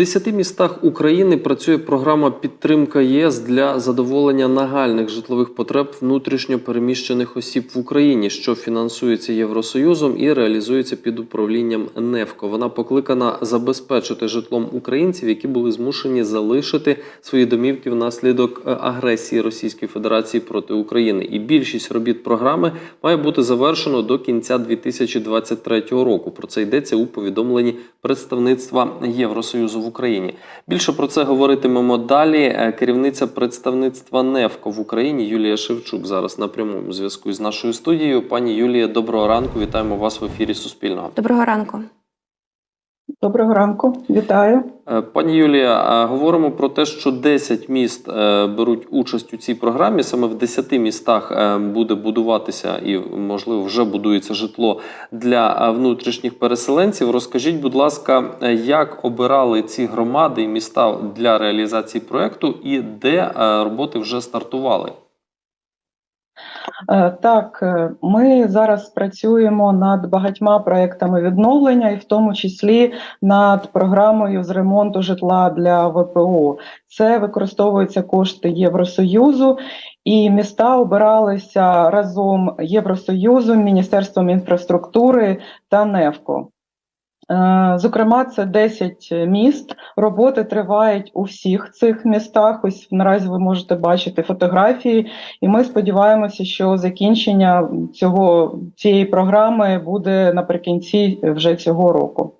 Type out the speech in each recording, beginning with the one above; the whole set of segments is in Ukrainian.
10 містах України працює програма підтримка ЄС для задоволення нагальних житлових потреб внутрішньо переміщених осіб в Україні, що фінансується Євросоюзом і реалізується під управлінням НЕФКО. Вона покликана забезпечити житлом українців, які були змушені залишити свої домівки внаслідок е, агресії Російської Федерації проти України. І більшість робіт програми має бути завершено до кінця 2023 року. Про це йдеться у повідомленні представництва Євросоюзу в Україні. Більше про це говоритимемо далі. Е, Керівниця представництва НЕФКО в Україні Юлія Шевчук зараз на прямому зв'язку з нашою студією. Пані Юлія, доброго ранку. Вітаємо вас в ефірі Суспільного. Доброго ранку. Доброго ранку, вітаю. Е, Пані Юлія, е, говоримо про те, що 10 міст е, беруть участь у цій програмі. Саме в 10 містах буде будуватися і, можливо, вже будується житло для внутрішніх переселенців. Розкажіть, будь ласка, як обирали ці громади і міста для реалізації проекту, і де роботи вже стартували? Е, Так, е, ми зараз працюємо над багатьма проектами відновлення, і в тому числі над програмою з ремонту житла для ВПО. Це використовуються кошти Євросоюзу, і міста обиралися разом Євросоюзом, Міністерством інфраструктури та НЕФКО. Е, Зокрема, це 10 міст. Роботи тривають у всіх цих містах. Ось наразі ви можете бачити фотографії, і ми сподіваємося, що закінчення цього цієї програми буде наприкінці вже цього року.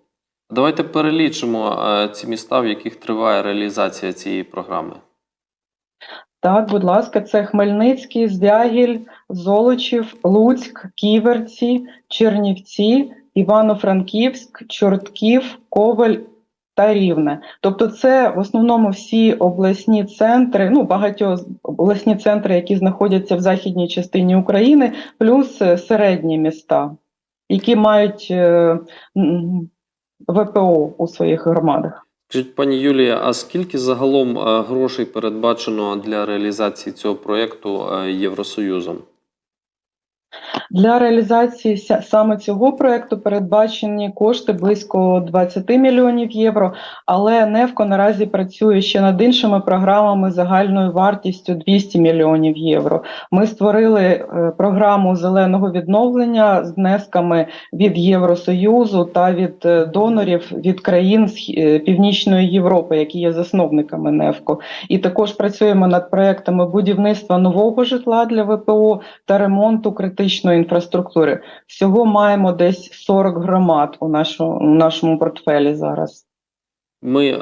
Давайте перелічимо е, ці міста, в яких триває реалізація цієї програми. Так, будь ласка, це Хмельницький, Звягіль, Золочів, Луцьк, Ківерці, Чернівці, Івано-Франківськ, Чортків, Коваль та Рівне. Тобто, це в основному всі обласні центри, ну багатьох обласні центри, які знаходяться в західній частині України, плюс е, середні міста, які мають е, ВПО у своїх громадах. Пані Юлія, а скільки загалом е, грошей передбачено для реалізації цього проєкту Євросоюзом? Для реалізації саме цього проекту передбачені кошти близько 20 мільйонів євро, але НЕФКО наразі працює ще над іншими програмами загальною вартістю 200 мільйонів євро. Ми створили е, програму зеленого відновлення з внесками від Євросоюзу та від е, донорів від країн е, Північної Європи, які є засновниками НЕФКО. І також працюємо над проектами будівництва нового житла для ВПО та ремонту критичної інфраструктури. Всього маємо десь 40 громад у нашому, у нашому портфелі зараз. Ми е,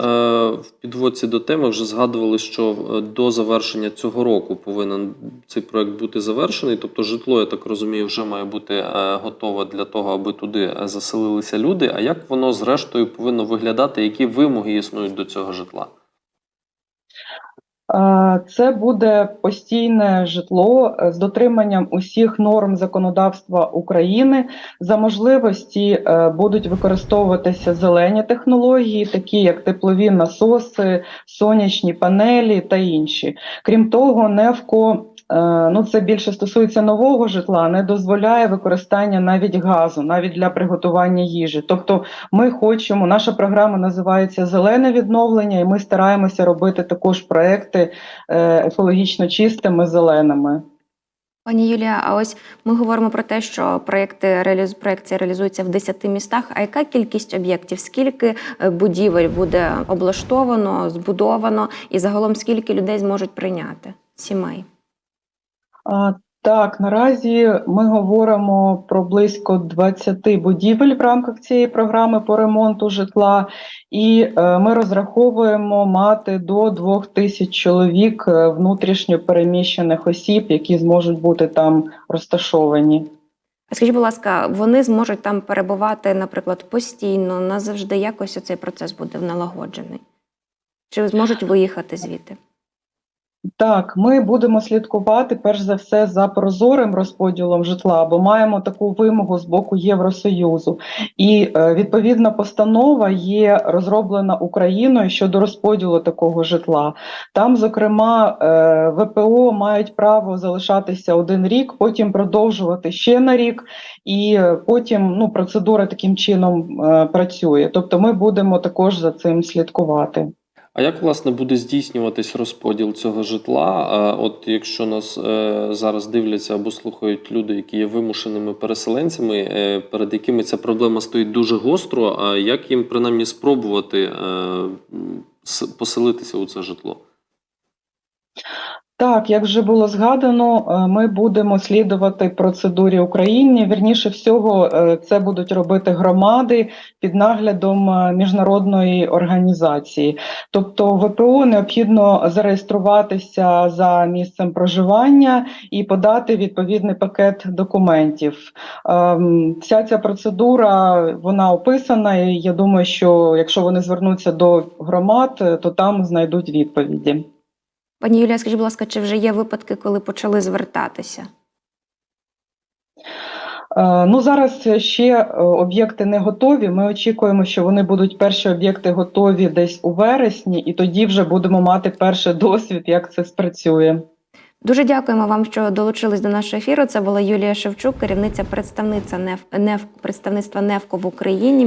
в підводці до теми вже згадували, що е, до завершення цього року повинен цей проект бути завершений. Тобто, житло, я так розумію, вже має бути е, готове для того, аби туди е, заселилися люди. А як воно зрештою повинно виглядати? Які вимоги існують до цього житла? Е, Це буде постійне житло е, з дотриманням усіх норм законодавства України. За можливості е, будуть використовуватися зелені технології, такі як теплові насоси, сонячні панелі та інші. Крім того, НЕВКО ну це більше стосується нового житла, не дозволяє використання навіть газу, навіть для приготування їжі. Тобто, ми хочемо, наша програма називається Зелене відновлення, і ми стараємося робити також проекти е, екологічно чистими, зеленими. Пані Юлія, а ось ми говоримо про те, що проєкти реаліз... проєкція реалізується в 10 містах. А яка кількість об'єктів? Скільки е, будівель буде облаштовано, збудовано, і загалом скільки людей зможуть прийняти сімей? Так, наразі ми говоримо про близько 20 будівель в рамках цієї програми по ремонту житла, і е, ми розраховуємо мати до 2 тисяч чоловік е, внутрішньо переміщених осіб, які зможуть бути там розташовані. Скажіть, будь ласка, вони зможуть там перебувати, наприклад, постійно, назавжди якось цей процес буде налагоджений? Чи зможуть виїхати звідти? Так, ми будемо слідкувати перш за все за прозорим розподілом житла, бо маємо таку вимогу з боку Євросоюзу. І е, відповідна постанова є розроблена Україною щодо розподілу такого житла. Там, зокрема, е, ВПО мають право залишатися один рік, потім продовжувати ще на рік, і е, потім ну, процедура таким чином працює. Тобто, ми будемо також за цим слідкувати. А як власне буде здійснюватись розподіл цього житла? От якщо нас е, зараз дивляться або слухають люди, які є вимушеними переселенцями, е, перед якими ця проблема стоїть дуже гостро, а як їм принаймні спробувати е, поселитися у це житло? Так, як вже було згадано, е, ми будемо слідувати процедурі України. Вірніше всього, е, це будуть робити громади під наглядом е, міжнародної організації. Тобто ВПО необхідно зареєструватися за місцем проживання і подати відповідний пакет документів. Ем, Вся ця процедура вона описана, і я думаю, що якщо вони звернуться до громад, то там знайдуть відповіді. Пані Юлія, скажіть, будь ласка, чи вже є випадки, коли почали звертатися? Е, Ну зараз ще е, об'єкти не готові. Ми очікуємо, що вони будуть перші об'єкти готові десь у вересні, і тоді вже будемо мати перший досвід, як це спрацює. Дуже дякуємо вам, що долучились до нашого ефіру. Це була Юлія Шевчук, керівниця представниця НЕФ, НЕФ представництва НЕФКО в Україні.